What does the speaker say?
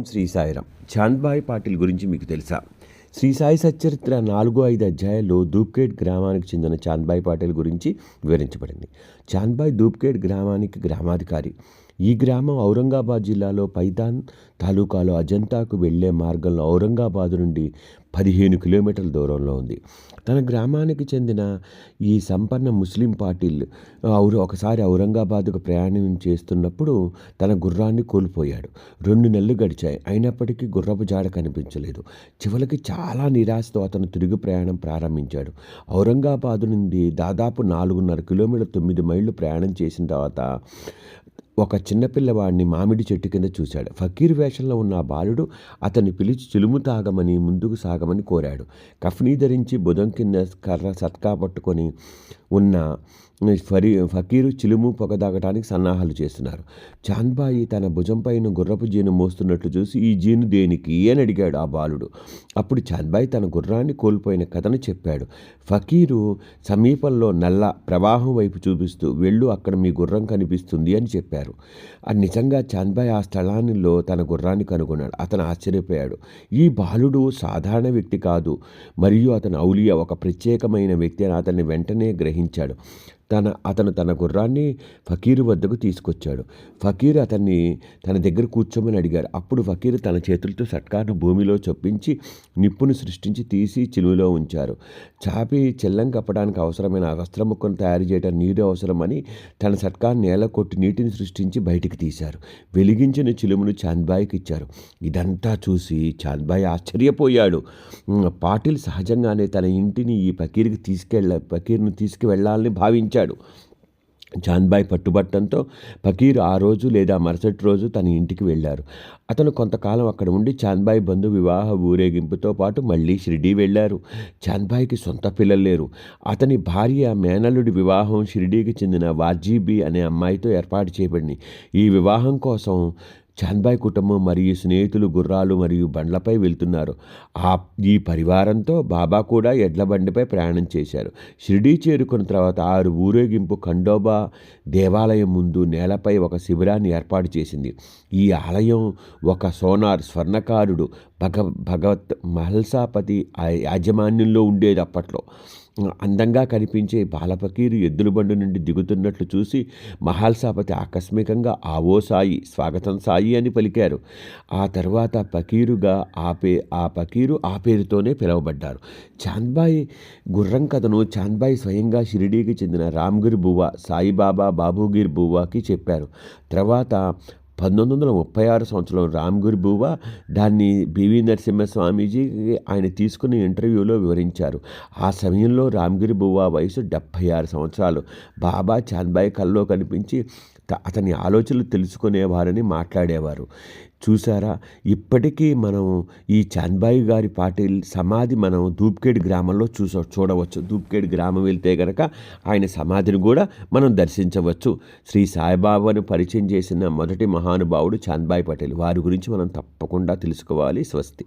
శ్రీ సాయిరాం చాంద్బాయ్ పాటిల్ గురించి మీకు తెలుసా? శ్రీ సాయి సచ్చరిత్ర నాలుగో ఐదు అధ్యాయాల్లో దూప్కేట్ గ్రామానికి చెందిన చాంద్బాయ్ పాటిల్ గురించి వివరించబడింది. చాంద్బాయ్ దూప్కేట్ గ్రామానికి గ్రామాధికారి. ఈ గ్రామం ఔరంగాబాద్ జిల్లాలో పైథాన్ తాలూకాలో అజంతాకు వెళ్ళే మార్గంలో ఔరంగాబాద్ నుండి పదిహేను కిలోమీటర్ల దూరంలో ఉంది. తన గ్రామానికి చెందిన ఈ సంపన్న ముస్లిం పాటిల్ ఔరు ఒకసారి ఔరంగాబాద్కు ప్రయాణం చేస్తున్నప్పుడు తన గుర్రాన్ని కోల్పోయాడు. రెండు నెలలు గడిచాయి. అయినప్పటికీ గుర్రపు జాడ కనిపించలేదు. చివరికి చాలా నిరాశతో అతను తిరుగు ప్రయాణం ప్రారంభించాడు. ఔరంగాబాద్ నుండి దాదాపు నాలుగున్నర కిలోమీటర్ తొమ్మిది మైళ్ళు ప్రయాణం చేసిన తర్వాత ఒక చిన్నపిల్లవాడిని మామిడి చెట్టు కింద చూశాడు. ఫకీర్ వేషంలో ఉన్న ఆ బాలుడు అతన్ని పిలిచి చిలుము తాగమని ముందుకు సాగమని కోరాడు. కఫ్నీ ధరించి బుధం కింద కర్ర సత్కా పట్టుకొని ఉన్న ఫరీ ఫకీరు చిలుము పొగదాగటానికి సన్నాహాలు చేస్తున్నారు. చాన్బాయి తన భుజంపైన గుర్రపు జీను మోస్తున్నట్లు చూసి ఈ జీను దేనికి? అని అడిగాడు ఆ బాలుడు. అప్పుడు చాన్బాయి తన గుర్రాన్ని కోల్పోయిన కథను చెప్పాడు. ఫకీరు సమీపంలో నల్ల ప్రవాహం వైపు చూపిస్తూ వెళ్ళు అక్కడ మీ గుర్రం కనిపిస్తుంది అని చెప్పారు. అది నిజంగా చాంద్బాయ్ ఆ స్థలానిలో తన గుర్రాన్ని కనుగొన్నాడు. అతను ఆశ్చర్యపోయాడు. ఈ బాలుడు సాధారణ వ్యక్తి కాదు. మరియు అతను ఔలియా ఒక ప్రత్యేకమైన వ్యక్తి అని అతన్ని వెంటనే గ్రహించాడు. తన అతను తన గుర్రాన్ని ఫకీరు వద్దకు తీసుకొచ్చాడు. ఫకీర్ అతన్ని తన దగ్గర కూర్చోమని అడిగారు. అప్పుడు ఫకీర్ తన చేతులతో సట్కాను భూమిలో చొప్పించి నిప్పును సృష్టించి తీసి చిలువలో ఉంచారు. చాపి చెల్లం కప్పడానికి అవసరమైన వస్త్రముక్కను తయారు చేయడం నీరు అవసరమని తన సట్కాను నేల కొట్టి నీటిని సృష్టించి బయటికి తీశారు. వెలిగించిన చిలుమును చాంద్బాయికి ఇచ్చారు. ఇదంతా చూసి చాంద్బాయి ఆశ్చర్యపోయాడు. పాటిల్ సహజంగానే తన ఇంటిని ఈ ఫకీర్కి తీసుకెళ్ళ ఫకీర్ను తీసుకువెళ్ళాలని భావించాడు. చాంద్బాయ్ పట్టుబట్టంతో ఫకీర్ ఆ రోజు లేదా మరుసటి రోజు తన ఇంటికి వెళ్ళారు. అతను కొంతకాలం అక్కడ ఉండి చాన్బాయ్ బంధు వివాహ ఊరేగింపుతో పాటు మళ్ళీ షిరిడీ వెళ్ళారు. చాన్బాయ్కి సొంత పిల్లలు లేరు. అతని భార్య మేనల్లుడి వివాహం షిరిడీకి చెందిన వాజీబీ అనే అమ్మాయితో ఏర్పాటు చేయబడింది. ఈ వివాహం కోసం చాంద్బాయ్ కుటుంబం మరియు స్నేహితులు గుర్రాలు మరియు బండ్లపై వెళ్తున్నారు. ఆ ఈ పరివారంతో బాబా కూడా ఎడ్ల బండిపై ప్రయాణం చేశారు. షిరిడీ చేరుకున్న తర్వాత ఆరు ఊరేగింపు ఖండోబా దేవాలయం ముందు నేలపై ఒక శిబిరాన్ని ఏర్పాటు చేసింది. ఈ ఆలయం ఒక సోనార్ స్వర్ణకారుడు భగ భగవత్ మహల్సాపతి యాజమాన్యంలో ఉండేది అప్పట్లో. అందంగా కనిపించే బాలపకీరు ఎద్దులబండి నుండి దిగుతున్నట్లు చూసి మహాల్సాపతి ఆకస్మికంగా ఆవో సాయి స్వాగతం సాయి అని పలికారు. ఆ తర్వాత పకీరుగా ఆ పే ఆ పకీరు ఆ పేరుతోనే పిలువబడ్డారు. చాంద్బాయి గుర్రం కథను చాంద్బాయి స్వయంగా షిరిడీకి చెందిన రామ్గిర్ బువ్వ సాయిబాబా బాబుగిర్ బువ్వాకి చెప్పారు. తర్వాత పంతొమ్మిది వందల ముప్పై ఆరు సంవత్సరంలో రామ్గురి బువా దాన్ని బివి నరసింహస్వామీజీ ఆయన తీసుకున్న ఇంటర్వ్యూలో వివరించారు. ఆ సమయంలో రామ్గిరి బువా వయసు డెబ్భై ఆరు సంవత్సరాలు. బాబా చాంద్బాయ్ కల్లో కనిపించి అతని ఆలోచనలు తెలుసుకునేవారని మాట్లాడేవారు. చూసారా ఇప్పటికీ మనం ఈ చాంద్బాయి గారి పాటిల్ సమాధి మనం దూప్కేడ్ గ్రామంలో చూస చూడవచ్చు. దూప్కేడ్ గ్రామం వెళ్తే గనక ఆయన సమాధిని కూడా మనం దర్శించవచ్చు. శ్రీ సాయిబాబాను పరిచయం చేసిన మొదటి మహానుభావుడు చాంద్బాయి పటేల్. వారి గురించి మనం తప్పకుండా తెలుసుకోవాలి. స్వస్తి.